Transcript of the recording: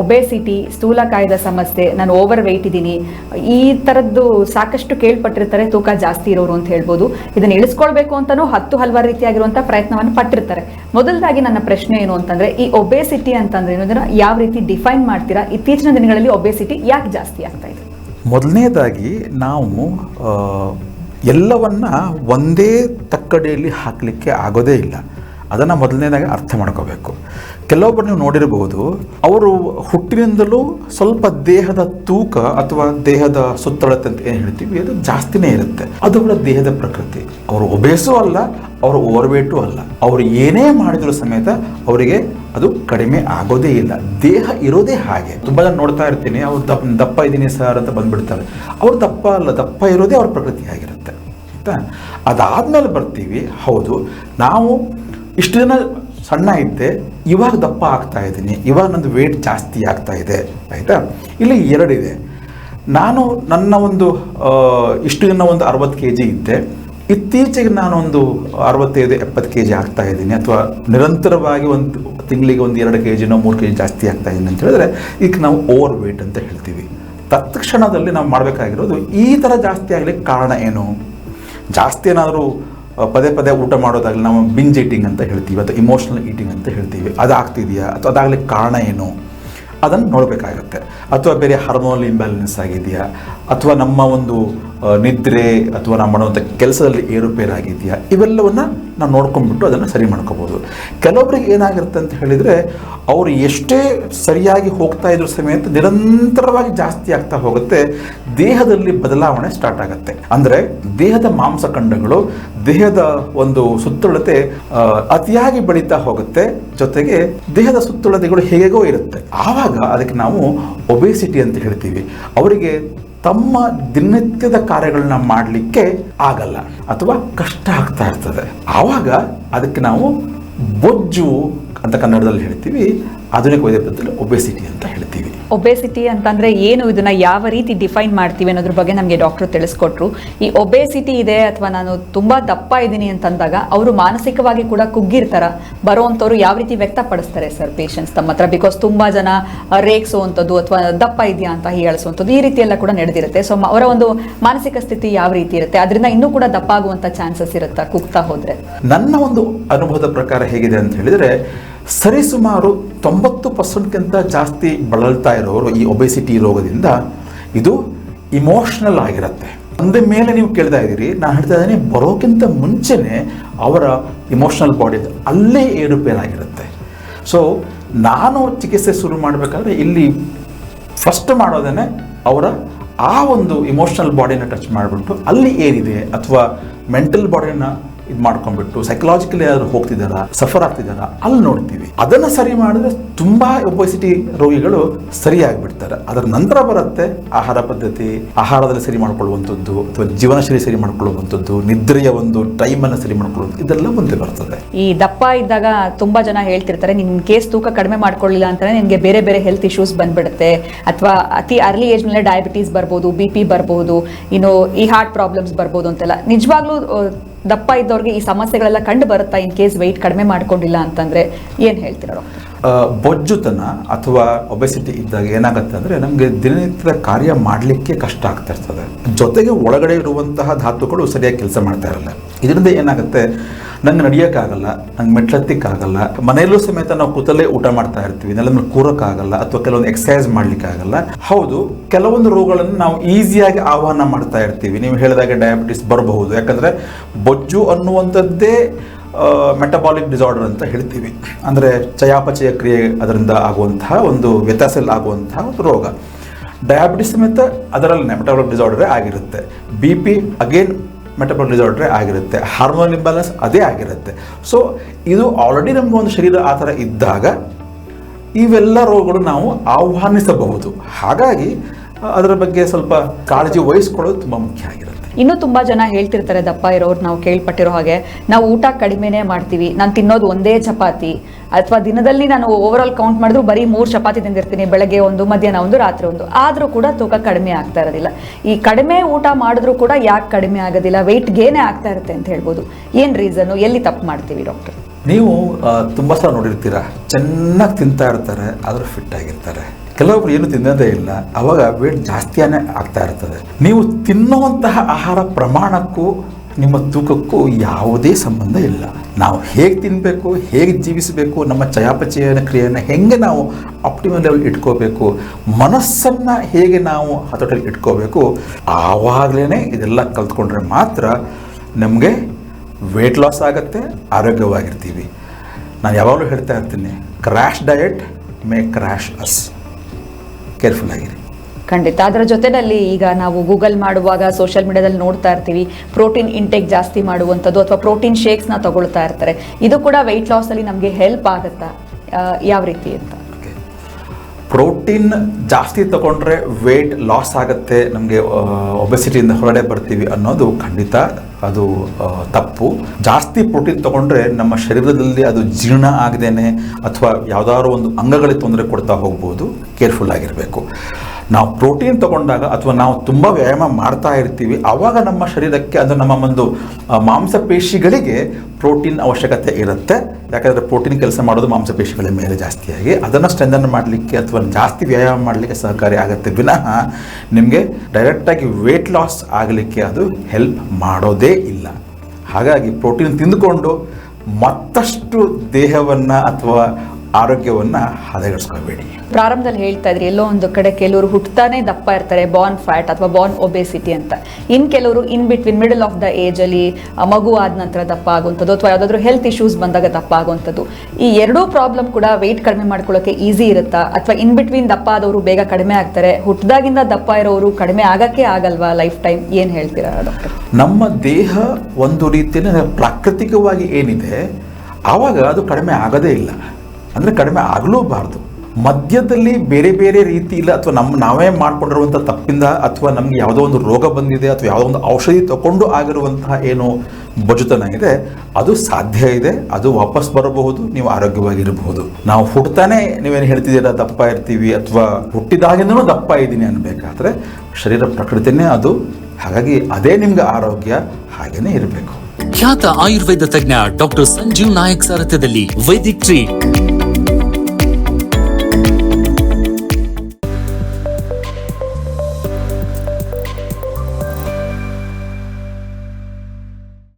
Obesity ಸ್ಥೂಲಕಾಯದ ಸಮಸ್ಯೆ, ನಾನು over weight ಇದ್ದೀನಿ, ಈ ಥರದ್ದು ಸಾಕಷ್ಟು ಕೇಳ್ಪಟ್ಟಿರ್ತಾರೆ, ತೂಕ ಜಾಸ್ತಿ ಇರೋರು ಅಂತ ಹೇಳ್ಬೋದು. ಇದನ್ನ ಇಳಿಸ್ಕೊಳ್ಬೇಕು ಅಂತಲೂ ಹತ್ತು ಹಲವಾರು ರೀತಿಯಾಗಿರುವಂಥ ಪ್ರಯತ್ನವನ್ನು ಪಟ್ಟಿರ್ತಾರೆ. ಮೊದಲದಾಗಿ ನನ್ನ ಪ್ರಶ್ನೆ ಏನು ಅಂತಂದ್ರೆ, ಈ ಒಬೆಸಿಟಿ ಅಂತಂದ್ರೆ ಇದನ್ನ ಯಾವ ರೀತಿ ಡಿಫೈನ್ ಮಾಡ್ತೀರಾ? ಇತ್ತೀಚಿನ ದಿನಗಳಲ್ಲಿ ಒಬೆಸಿಟಿ ಯಾಕೆ ಜಾಸ್ತಿ ಆಗ್ತಾ ಇದೆ? ಮೊದಲನೇದಾಗಿ ನಾವು ಎಲ್ಲವನ್ನ ಒಂದೇ ತಕ್ಕಡಿಯಲ್ಲಿ ಹಾಕಲಿಕ್ಕೆ ಆಗೋದೇ ಇಲ್ಲ. ಅದನ್ನು ಮೊದಲನೇದಾಗಿ ಅರ್ಥ ಮಾಡ್ಕೋಬೇಕು. ಕೆಲವೊಬ್ಬರು ನೀವು ನೋಡಿರಬಹುದು, ಅವರು ಹುಟ್ಟಿನಿಂದಲೂ ಸ್ವಲ್ಪ ದೇಹದ ತೂಕ ಅಥವಾ ದೇಹದ ಸುತ್ತಳತೆ ಅಂತ ಏನು ಹೇಳ್ತೀವಿ, ಅದು ಜಾಸ್ತಿನೇ ಇರುತ್ತೆ. ಅದು ಅವರ ದೇಹದ ಪ್ರಕೃತಿ. ಅವರು ಒಬೇಸೂ ಅಲ್ಲ, ಅವರು ಓವರ್ವೇಟು ಅಲ್ಲ. ಅವರು ಏನೇ ಮಾಡಿದ್ರು ಸಮೇತ ಅವರಿಗೆ ಅದು ಕಡಿಮೆ ಆಗೋದೇ ಇಲ್ಲ. ದೇಹ ಇರೋದೇ ಹಾಗೆ. ತುಂಬ ಜನ ನೋಡ್ತಾ ಇರ್ತೀನಿ, ಅವ್ರು ದಪ್ಪ ದಪ್ಪ ಇದ್ದೀನಿ ಸರ್ ಅಂತ ಬಂದ್ಬಿಡ್ತಾರೆ. ಅವ್ರು ದಪ್ಪ ಅಲ್ಲ, ದಪ್ಪ ಇರೋದೇ ಅವ್ರ ಪ್ರಕೃತಿ ಆಗಿರುತ್ತೆ. ಆಯಿತಾ? ಅದಾದ್ಮೇಲೆ ಬರ್ತೀವಿ, ಹೌದು, ನಾವು ಇಷ್ಟು ದಿನ ಸಣ್ಣ ಇದ್ದೆ, ಇವಾಗ ದಪ್ಪ ಆಗ್ತಾ ಇದ್ದೀನಿ. ಇವಾಗ ನಂದು ವೇಟ್ ಜಾಸ್ತಿ ಆಗ್ತಾ ಇದೆ, ಆಯಿತಾ? ಇಲ್ಲಿ ಎರಡಿದೆ ನಾನು ನನ್ನ ಒಂದು ಇಷ್ಟು ದಿನ ಒಂದು ಅರವತ್ತು ಕೆ ಜಿ ಇದ್ದೆ. ಇತ್ತೀಚೆಗೆ ನಾನೊಂದು ಅರವತ್ತೈದು, ಎಪ್ಪತ್ತು ಕೆ ಜಿ ಆಗ್ತಾ ಇದ್ದೀನಿ. ಅಥವಾ ನಿರಂತರವಾಗಿ ಒಂದು ತಿಂಗಳಿಗೆ ಒಂದು ಎರಡು ಕೆ ಜಿನೋ ಮೂರು ಕೆ ಜಿ ಜಾಸ್ತಿ ಆಗ್ತಾ ಇದ್ದೀನಿ ಅಂತ ಹೇಳಿದ್ರೆ, ಇದಕ್ಕೆ ನಾವು ಓವರ್ ವೇಟ್ ಅಂತ ಹೇಳ್ತೀವಿ. ತತ್ಕ್ಷಣದಲ್ಲಿ ನಾವು ಮಾಡಬೇಕಾಗಿರೋದು ಈ ಥರ ಜಾಸ್ತಿ ಆಗಲಿಕ್ಕೆ ಕಾರಣ ಏನು? ಜಾಸ್ತಿ ಏನಾದರೂ ಪದೇ ಪದೇ ಊಟ ಮಾಡೋದಾಗಲಿ ನಾವು ಬಿಂಜ್ ಈಟಿಂಗ್ ಅಂತ ಹೇಳ್ತೀವಿ, ಅಥವಾ ಇಮೋಷ್ನಲ್ ಈಟಿಂಗ್ ಅಂತ ಹೇಳ್ತೀವಿ. ಅದು ಆಗ್ತಿದೆಯಾ ಅಥವಾ ಅದಾಗಲಿಕ್ಕೆ ಕಾರಣ ಏನು? ಅದನ್ನು ನೋಡಬೇಕಾಗತ್ತೆ. ಅಥವಾ ಬೇರೆ ಹಾರ್ಮೋನಲ್ ಇಂಬ್ಯಾಲೆನ್ಸ್ ಆಗಿದೆಯಾ? ಅಥವಾ ನಮ್ಮ ಒಂದು ನಿದ್ರೆ ಅಥವಾ ನಾವು ಮಾಡುವಂಥ ಕೆಲಸದಲ್ಲಿ ಏರುಪೇರಾಗಿದೆಯಾ? ಇವೆಲ್ಲವನ್ನು ನಾವು ನೋಡ್ಕೊಂಡ್ಬಿಟ್ಟು ಅದನ್ನು ಸರಿ ಮಾಡ್ಕೋಬೋದು. ಕೆಲವೊಬ್ರಿಗೆ ಏನಾಗಿರುತ್ತೆ ಅಂತ ಹೇಳಿದರೆ, ಅವರು ಎಷ್ಟೇ ಸರಿಯಾಗಿ ಹೋಗ್ತಾ ಇದ್ರು ಸಮೇತ ನಿರಂತರವಾಗಿ ಜಾಸ್ತಿ ಆಗ್ತಾ ಹೋಗುತ್ತೆ. ದೇಹದಲ್ಲಿ ಬದಲಾವಣೆ ಸ್ಟಾರ್ಟ್ ಆಗುತ್ತೆ. ಅಂದರೆ ದೇಹದ ಮಾಂಸಖಂಡಗಳು ದೇಹದ ಒಂದು ಸುತ್ತಳತೆ ಅತಿಯಾಗಿ ಬೆಳೀತಾ ಹೋಗುತ್ತೆ. ಜೊತೆಗೆ ದೇಹದ ಸುತ್ತಳತೆಗಳು ಹೇಗೋ ಇರುತ್ತೆ. ಆವಾಗ ಅದಕ್ಕೆ ನಾವು ಒಬೇಸಿಟಿ ಅಂತ ಹೇಳ್ತೀವಿ. ಅವರಿಗೆ ತಮ್ಮ ದಿನನಿತ್ಯದ ಕಾರ್ಯಗಳನ್ನ ಮಾಡಲಿಕ್ಕೆ ಆಗಲ್ಲ ಅಥವಾ ಕಷ್ಟ ಆಗ್ತಾ ಇರ್ತದೆ. ಆವಾಗ ಅದಕ್ಕೆ ನಾವು ಬೊಜ್ಜು ಅಂತ ಕನ್ನಡದಲ್ಲಿ ಹೇಳ್ತೀವಿ, ಆಧುನಿಕ ವೈದ್ಯ ಒಬೆಸಿಟಿ ಅಂತ ಹೇಳ್ತೀವಿ. ಒಬೆಸಿಟಿ ಅಂತಂದ್ರೆ ಏನು? ಇದನ್ನ ಯಾವ ರೀತಿ ಡಿಫೈನ್ ಮಾಡ್ತೀವಿ ಅನ್ನೋದ್ರ ಬಗ್ಗೆ ನಮಗೆ ಡಾಕ್ಟರ್ ತಿಳಿಸ್ಕೊಟ್ರು. ಈ ಒಬೆಸಿಟಿ ಇದೆ ಅಥವಾ ನಾನು ತುಂಬಾ ದಪ್ಪ ಇದ್ದೀನಿ ಅಂತಂದಾಗ ಅವರು ಮಾನಸಿಕವಾಗಿ ಕೂಡ ಕುಗ್ಗಿರ್ತಾರ. ಬರೋವಂಥವ್ರು ಯಾವ ರೀತಿ ವ್ಯಕ್ತಪಡಿಸ್ತಾರೆ ಸರ್ ಪೇಷಂಟ್ಸ್ ತಮ್ಮ ಹತ್ರ? ಬಿಕಾಸ್ ತುಂಬಾ ಜನ ರೇಗಿಸುವಂಥದ್ದು ಅಥವಾ ದಪ್ಪ ಇದೆಯಾ ಅಂತ ಹೇಳಿಸುವಂಥದ್ದು ಈ ರೀತಿ ಎಲ್ಲ ಕೂಡ ನಡೆದಿರುತ್ತೆ. ಸೊ ಅವರ ಒಂದು ಮಾನಸಿಕ ಸ್ಥಿತಿ ಯಾವ ರೀತಿ ಇರುತ್ತೆ? ಅದರಿಂದ ಇನ್ನೂ ಕೂಡ ದಪ್ಪ ಆಗುವಂತ ಚಾನ್ಸಸ್ ಇರುತ್ತಾ? ಕುಗ್ತಾ ಹೋದ್ರೆ. ನನ್ನ ಒಂದು ಅನುಭವದ ಪ್ರಕಾರ ಹೇಗಿದೆ ಅಂತ ಹೇಳಿದರೆ ಸರಿಸುಮಾರು ತೊಂಬತ್ತು ಪರ್ಸೆಂಟ್ಗಿಂತ ಜಾಸ್ತಿ ಬಳಲ್ತಾ ಇರೋರು ಈ ಒಬೆಸಿಟಿ ರೋಗದಿಂದ ಇದು ಇಮೋಷ್ನಲ್ ಆಗಿರುತ್ತೆ. ಅಂದ ಮೇಲೆ ನೀವು ಕೇಳ್ತಾ ಇದ್ದೀರಿ, ನಾನು ಹೇಳ್ತಾ ಇದ್ದೀನಿ ಬರೋಕ್ಕಿಂತ ಮುಂಚೆನೇ ಅವರ ಇಮೋಷ್ನಲ್ ಬಾಡಿ ಅಲ್ಲೇ ಏರುಪೇರಾಗಿರುತ್ತೆ. ಸೊ ನಾನು ಚಿಕಿತ್ಸೆ ಶುರು ಮಾಡಬೇಕಾದ್ರೆ ಇಲ್ಲಿ ಫಸ್ಟ್ ಮಾಡೋದೇ ಅವರ ಆ ಒಂದು ಇಮೋಷ್ನಲ್ ಬಾಡಿನ ಟಚ್ ಮಾಡಿಬಿಟ್ಟು ಅಲ್ಲಿ ಏನಿದೆ ಅಥವಾ ಮೆಂಟಲ್ ಬಾಡಿನ ಇದು ಮಾಡ್ಕೊಂಡ್ಬಿಟ್ಟು ಸೈಕಲಾಜಿಕಲಿ ಯಾರು ಹೋಗ್ತಿದ್ದಾರಾ ಸಫರ್ ಆಗ್ತಿದ್ದಾರಾ ಅಲ್ಲಿ ನೋಡ್ತೀವಿ. ಅದನ್ನು ಸರಿ ಮಾಡಿದ್ರೆ ತುಂಬಾ ಒಬೆಸಿಟಿ ರೋಗಿಗಳು ಸರಿಯಾಗಿಬಿಡ್ತಾರೆ ಅದರ ನಂತರ ಬರುತ್ತೆ ಆಹಾರ ಪದ್ಧತಿ, ಆಹಾರದಲ್ಲಿ ಸರಿ ಮಾಡ್ಕೊಳ್ಳುವಂಥದ್ದು ಅಥವಾ ಜೀವನ ಶೈಲಿ ಸರಿ ಮಾಡ್ಕೊಳ್ಳುವಂಥದ್ದು, ನಿದ್ರೆಯ ಒಂದು ಟೈಮನ್ನು ಸರಿ ಮಾಡ್ಕೊಳ್ಳುವಂಥದ್ದು, ಇದೆಲ್ಲ ಮುಂದೆ ಬರ್ತದೆ. ಈ ದಪ್ಪ ಇದ್ದಾಗ ತುಂಬಾ ಜನ ಹೇಳ್ತಿರ್ತಾರೆ ನಿನ್ ಕೇಸ್ ತೂಕ ಕಡಿಮೆ ಮಾಡ್ಕೊಳ್ಳಿಲ್ಲ ಅಂತಾನೆ ನಿಮಗೆ ಬೇರೆ ಬೇರೆ ಹೆಲ್ತ್ ಇಶ್ಯೂಸ್ ಬಂದ್ಬಿಡುತ್ತೆ. ಅಥವಾ ಅತಿ ಅರ್ಲಿ ಏಜ್ ಮೇಲೆ ಡಯಾಬಿಟೀಸ್ ಬರ್ಬೋದು ಬಿ ಪಿ ಬರ್ಬೋದು, ಇನ್ನು ಈ ಹಾರ್ಟ್ ಪ್ರಾಬ್ಲಮ್ಸ್ ಬರ್ಬೋದು ಅಂತೆಲ್ಲ. ನಿಜವಾಗ್ಲೂ ದಪ್ಪ ಇದ್ದವ್ರಿಗೆ ಈ ಸಮಸ್ಯೆಗಳೆಲ್ಲ ಕಂಡು ಬರುತ್ತಾ ಇನ್ ಕೇಸ್ ವೆಯ್ಟ್ ಕಡಿಮೆ ಮಾಡ್ಕೊಂಡಿಲ್ಲ ಅಂತಂದ್ರೆ ಏನ್ ಹೇಳ್ತೀರಾ, ಡಾಕ್ಟರ್? ಬೊಜ್ಜುತನ ಅಥವಾ ಒಬೆಸಿಟಿ ಇದ್ದಾಗ ಏನಾಗುತ್ತೆ ಅಂದರೆ ನಮಗೆ ದಿನನಿತ್ಯದ ಕಾರ್ಯ ಮಾಡಲಿಕ್ಕೆ ಕಷ್ಟ ಆಗ್ತಾ ಇರ್ತದೆ. ಜೊತೆಗೆ ಒಳಗಡೆ ಇರುವಂತಹ ಧಾತುಗಳು ಸರಿಯಾಗಿ ಕೆಲಸ ಮಾಡ್ತಾ ಇರಲ್ಲ. ಇದರಿಂದ ಏನಾಗುತ್ತೆ, ನಂಗೆ ನಡೆಯೋಕ್ಕಾಗಲ್ಲ, ನಂಗೆ ಮೆಟ್ಲತ್ತಿಕ್ಕಾಗಲ್ಲ, ಮನೆಯಲ್ಲೂ ಸಮೇತ ನಾವು ಕೂತಲ್ಲೇ ಊಟ ಮಾಡ್ತಾ ಇರ್ತೀವಿ ನೆಲದ ಕೂರೋಕ್ಕಾಗಲ್ಲ ಅಥವಾ ಕೆಲವೊಂದು ಎಕ್ಸಸೈಸ್ ಮಾಡಲಿಕ್ಕಾಗಲ್ಲ. ಹೌದು, ಕೆಲವೊಂದು ರೋಗಗಳನ್ನು ನಾವು ಈಸಿಯಾಗಿ ಆಹ್ವಾನ ಮಾಡ್ತಾ ಇರ್ತೀವಿ. ನೀವು ಹೇಳಿದಾಗ ಡಯಾಬಿಟಿಸ್ ಬರಬಹುದು. ಯಾಕಂದರೆ ಬೊಜ್ಜು ಅನ್ನುವಂಥದ್ದೇ ಮೆಟಬಾಲಿಕ್ ಡಿಸಾರ್ಡರ್ ಅಂತ ಹೇಳ್ತೀವಿ. ಅಂದರೆ ಚಯಾಪಚಯ ಕ್ರಿಯೆ ಅದರಿಂದ ಆಗುವಂತಹ ಒಂದು ವ್ಯತ್ಯಾಸದಲ್ಲಿ ಆಗುವಂತಹ ಒಂದು ರೋಗ. ಡಯಾಬಿಟಿಸ್ ಸಮೇತ ಅದರಲ್ಲಿ ಮೆಟಬಾಲಿಕ್ ಡಿಸಾರ್ಡರೇ ಆಗಿರುತ್ತೆ. ಬಿ ಪಿ ಅಗೇನ್ ಮೆಟಬಾಲಿಕ್ ಡಿಸಾರ್ಡರೇ ಆಗಿರುತ್ತೆ. ಹಾರ್ಮೋನ್ ಇಂಬ್ಯಾಲೆನ್ಸ್ ಅದೇ ಆಗಿರುತ್ತೆ. ಸೊ ಇದು ಆಲ್ರೆಡಿ ನಮ್ಮ ಒಂದು ಶರೀರ ಆ ಥರ ಇದ್ದಾಗ ಇವೆಲ್ಲ ರೋಗಗಳು ನಾವು ಆಹ್ವಾನಿಸಬಹುದು. ಹಾಗಾಗಿ ಅದರ ಬಗ್ಗೆ ಸ್ವಲ್ಪ ಕಾಳಜಿ ವಹಿಸ್ಕೊಳ್ಳೋದು ತುಂಬ ಮುಖ್ಯ ಆಗಿರುತ್ತೆ. ಇನ್ನೂ ತುಂಬಾ ಜನ ಹೇಳ್ತಿರ್ತಾರೆ, ದಪ್ಪ ಇರೋರು ನಾವು ಕೇಳ್ಪಟ್ಟಿರೋ ಹಾಗೆ, ನಾವು ಊಟ ಕಡಿಮೆನೇ ಮಾಡ್ತೀವಿ, ನಾನು ತಿನ್ನೋದು ಒಂದೇ ಚಪಾತಿ, ಅಥವಾ ದಿನದಲ್ಲಿ ನಾನು ಓವರ್ ಆಲ್ ಕೌಂಟ್ ಮಾಡಿದ್ರು ಬರೀ ಮೂರು ಚಪಾತಿ ತಿಂದಿರ್ತೀನಿ, ಬೆಳಗ್ಗೆ ಒಂದು, ಮಧ್ಯಾಹ್ನ ಒಂದು, ರಾತ್ರಿ ಒಂದು, ಆದರೂ ಕೂಡ ತೂಕ ಕಡಿಮೆ ಆಗ್ತಾ ಇರೋದಿಲ್ಲ. ಈ ಕಡಿಮೆ ಊಟ ಮಾಡಿದ್ರು ಕೂಡ ಯಾಕೆ ಕಡಿಮೆ ಆಗೋದಿಲ್ಲ ವೆಯ್ಟ್ ಗೇನೇ ಆಗ್ತಾ ಇರುತ್ತೆ ಅಂತ ಹೇಳ್ಬೋದು. ಏನು ರೀಸನ್ನು ಎಲ್ಲಿ ತಪ್ಪು ಮಾಡ್ತೀವಿ ಡಾಕ್ಟರ್ ನೀವು ತುಂಬ ಸಲ ನೋಡಿರ್ತೀರಾ, ಚೆನ್ನಾಗಿ ತಿಂತಾ ಇರ್ತಾರೆ, ಆದರೂ ಫಿಟ್ ಆಗಿರ್ತಾರೆ. ಕೆಲವೊಬ್ರು ಏನು ತಿನ್ನೋದೇ ಇಲ್ಲ, ಅವಾಗ ವೇಟ್ ಜಾಸ್ತಿಯಾನೇ ಆಗ್ತಾ ಇರ್ತದೆ. ನೀವು ತಿನ್ನುವಂತಹ ಆಹಾರ ಪ್ರಮಾಣಕ್ಕೂ ನಿಮ್ಮ ತೂಕಕ್ಕೂ ಯಾವುದೇ ಸಂಬಂಧ ಇಲ್ಲ. ನಾವು ಹೇಗೆ ತಿನ್ನಬೇಕು ಹೇಗೆ ಜೀವಿಸಬೇಕು, ನಮ್ಮ ಚಯಾಪಚಯನ ಕ್ರಿಯೆಯನ್ನು ಹೆಂಗೆ ನಾವು ಆಪ್ಟಿಮಲ್ ಲೆವೆಲ್ ಇಟ್ಕೋಬೇಕು, ಮನಸ್ಸನ್ನು ಹೇಗೆ ನಾವು ಹತೋಟಲ್ಲಿ ಇಟ್ಕೋಬೇಕು ಆವಾಗಲೇ ಇದೆಲ್ಲ ಕಲ್ತ್ಕೊಂಡ್ರೆ ಮಾತ್ರ ನಮಗೆ ವೇಟ್ ಲಾಸ್ ಆಗುತ್ತೆ, ಆರೋಗ್ಯವಾಗಿರ್ತೀವಿ. ನಾನು ಯಾವಾಗಲೂ ಹೇಳ್ತಾ ಇರ್ತೀನಿ crash diet may crash as careful ಆಗಿರಿ. ಖಂಡಿತ. ಅದರ ಜೊತೆನಲ್ಲಿ ಈಗ ನಾವು ಗೂಗಲ್ ಮಾಡುವಾಗ ಸೋಷಿಯಲ್ ಮೀಡಿಯಾದಲ್ಲಿ ನೋಡ್ತಾ ಇರ್ತೀವಿ ಪ್ರೋಟೀನ್ ಇಂಟೇಕ್ ಜಾಸ್ತಿ ಮಾಡುವಂಥದ್ದು ಅಥವಾ ಪ್ರೋಟೀನ್ ಶೇಕ್ಸ್ನ ತಗೊಳ್ತಾ ಇರ್ತಾರೆ. ಇದು ಕೂಡ ವೆಯ್ಟ್ ಲಾಸಲ್ಲಿ ನಮಗೆ ಹೆಲ್ಪ್ ಆಗುತ್ತಾ? ಯಾವ ರೀತಿ ಅಂತ? ಪ್ರೋಟೀನ್ ಜಾಸ್ತಿ ತಗೊಂಡ್ರೆ ವೆಯ್ಟ್ ಲಾಸ್ ಆಗುತ್ತೆ, ನಮಗೆ ಒಬೆಸಿಟಿಯಿಂದ ಹೊರಗಡೆ ಬರ್ತೀವಿ ಅನ್ನೋದು ಖಂಡಿತ ಅದು ತಪ್ಪು. ಜಾಸ್ತಿ ಪ್ರೋಟೀನ್ ತಗೊಂಡ್ರೆ ನಮ್ಮ ಶರೀರದಲ್ಲಿ ಅದು ಜೀರ್ಣ ಆಗದೇನೆ ಅಥವಾ ಯಾವುದಾದ್ರು ಒಂದು ಅಂಗಗಳಿಗೆ ತೊಂದರೆ ಕೊಡ್ತಾ ಹೋಗ್ಬೋದು. ಕೇರ್ಫುಲ್ ಆಗಿರಬೇಕು. ನಾವು ಪ್ರೋಟೀನ್ ತಗೊಂಡಾಗ ಅಥವಾ ನಾವು ತುಂಬ ವ್ಯಾಯಾಮ ಮಾಡ್ತಾ ಇರ್ತೀವಿ ಆವಾಗ ನಮ್ಮ ಶರೀರಕ್ಕೆ ಅದು ನಮ್ಮ ಒಂದು ಮಾಂಸಪೇಶಿಗಳಿಗೆ ಪ್ರೋಟೀನ್ ಅವಶ್ಯಕತೆ ಇರುತ್ತೆ. ಯಾಕಂದರೆ ಪ್ರೋಟೀನ್ ಕೆಲಸ ಮಾಡೋದು ಮಾಂಸಪೇಶಿಗಳ ಮೇಲೆ ಜಾಸ್ತಿಯಾಗಿ. ಅದನ್ನು ಸ್ಟ್ರೆಂದನ್ ಮಾಡಲಿಕ್ಕೆ ಅಥವಾ ಜಾಸ್ತಿ ವ್ಯಾಯಾಮ ಮಾಡಲಿಕ್ಕೆ ಸಹಕಾರಿ ಆಗುತ್ತೆ. ವಿನಃ ನಿಮಗೆ ಡೈರೆಕ್ಟಾಗಿ ವೆಯ್ಟ್ ಲಾಸ್ ಆಗಲಿಕ್ಕೆ ಅದು ಹೆಲ್ಪ್ ಮಾಡೋದೇ ಇಲ್ಲ. ಹಾಗಾಗಿ ಪ್ರೋಟೀನ್ ತಿಂದುಕೊಂಡು ಮತ್ತಷ್ಟು ದೇಹವನ್ನು ಅಥವಾ ಆರೋಗ್ಯವನ್ನು ಹದಗೆಡಿಸ್ಕೋಬೇಡಿ ಪ್ರಾರಂಭದಲ್ಲಿ ಹೇಳ್ತಾ ಇದ್ರಿ ಎಲ್ಲೋ ಒಂದು ಕಡೆ ಕೆಲವರು ಹುಟ್ಟತಾನೆ ದಪ್ಪ ಇರ್ತಾರೆ ಬಾರ್ನ್ ಫ್ಯಾಟ್ ಅಥವಾ ಬಾರ್ನ್ ಒಬೆಸಿಟಿ ಅಂತ. ಇನ್ ಕೆಲವರು in between middle of the age ಅಲ್ಲಿ ಮಗು ಆದ ನಂತರ ದಪ್ಪ ಆಗುವಂಥದ್ದು ಅಥವಾ ಯಾವ್ದಾದ್ರು ಹೆಲ್ತ್ ಇಶ್ಯೂಸ್ ಬಂದಾಗ ದಪ್ಪ ಆಗುವಂಥದ್ದು. ಈ ಎರಡೂ ಪ್ರಾಬ್ಲಮ್ ಕೂಡ ವೆಯ್ಟ್ ಕಡಿಮೆ ಮಾಡ್ಕೊಳ್ಳೋಕೆ ಈಸಿ ಇರುತ್ತಾ? ಅಥವಾ ಇನ್ ಬಿಟ್ವೀನ್ ದಪ್ಪ ಆದವರು ಬೇಗ ಕಡಿಮೆ ಆಗ್ತಾರೆ ಹುಟ್ಟದಾಗಿಂದ ದಪ್ಪ ಇರೋರು ಕಡಿಮೆ ಆಗಕ್ಕೆ ಆಗಲ್ವಾ ಲೈಫ್ ಟೈಮ್ ಏನ್ ಹೇಳ್ತೀರಾ ಡಾಕ್ಟರ್ ನಮ್ಮ ದೇಹ ಒಂದು ರೀತಿಯಲ್ಲಿ ಪ್ರಾಕೃತಿಕವಾಗಿ ಏನಿದೆ ಆವಾಗ ಅದು ಕಡಿಮೆ ಆಗೋದೇ ಇಲ್ಲ. ಅಂದರೆ ಕಡಿಮೆ ಆಗಲೂಬಾರ್ದು. ಮಧ್ಯದಲ್ಲಿ ಬೇರೆ ಬೇರೆ ರೀತಿ ಇಲ್ಲ ಅಥವಾ ನಮ್ಮ ನಾವೇ ಮಾಡಿಕೊಂಡಿರುವಂಥ ತಪ್ಪಿಂದ ಅಥವಾ ನಮಗೆ ಯಾವುದೋ ಒಂದು ರೋಗ ಬಂದಿದೆ ಅಥವಾ ಯಾವುದೋ ಒಂದು ಔಷಧಿ ತಗೊಂಡು ಆಗಿರುವಂತಹ ಏನು ಬಜುತನ ಇದೆ, ಅದು ಸಾಧ್ಯ ಇದೆ, ಅದು ವಾಪಸ್ ಬರಬಹುದು, ನೀವು ಆರೋಗ್ಯವಾಗಿರಬಹುದು. ನಾವು ಹುಟ್ಟತಾನೆ ನೀವೇನು ಹೇಳ್ತಿದ್ದೀರಾ, ದಪ್ಪ ಇರ್ತೀವಿ ಅಥವಾ ಹುಟ್ಟಿದಾಗಿಂದನೂ ದಪ್ಪ ಇದ್ದೀನಿ ಅನ್ಬೇಕಾದ್ರೆ ಶರೀರ ಪ್ರಕೃತಿನೇ ಅದು. ಹಾಗಾಗಿ ಅದೇ ನಿಮ್ಗೆ ಆರೋಗ್ಯ, ಹಾಗೇನೆ ಇರಬೇಕು. ಖ್ಯಾತ ಆಯುರ್ವೇದ ತಜ್ಞ ಡಾಕ್ಟರ್ ಸಂಜೀವ್ ನಾಯಕ್ ಸಾರಥ್ಯದಲ್ಲಿ ವೈದಿಕ್ ಟ್ರೀಟ್.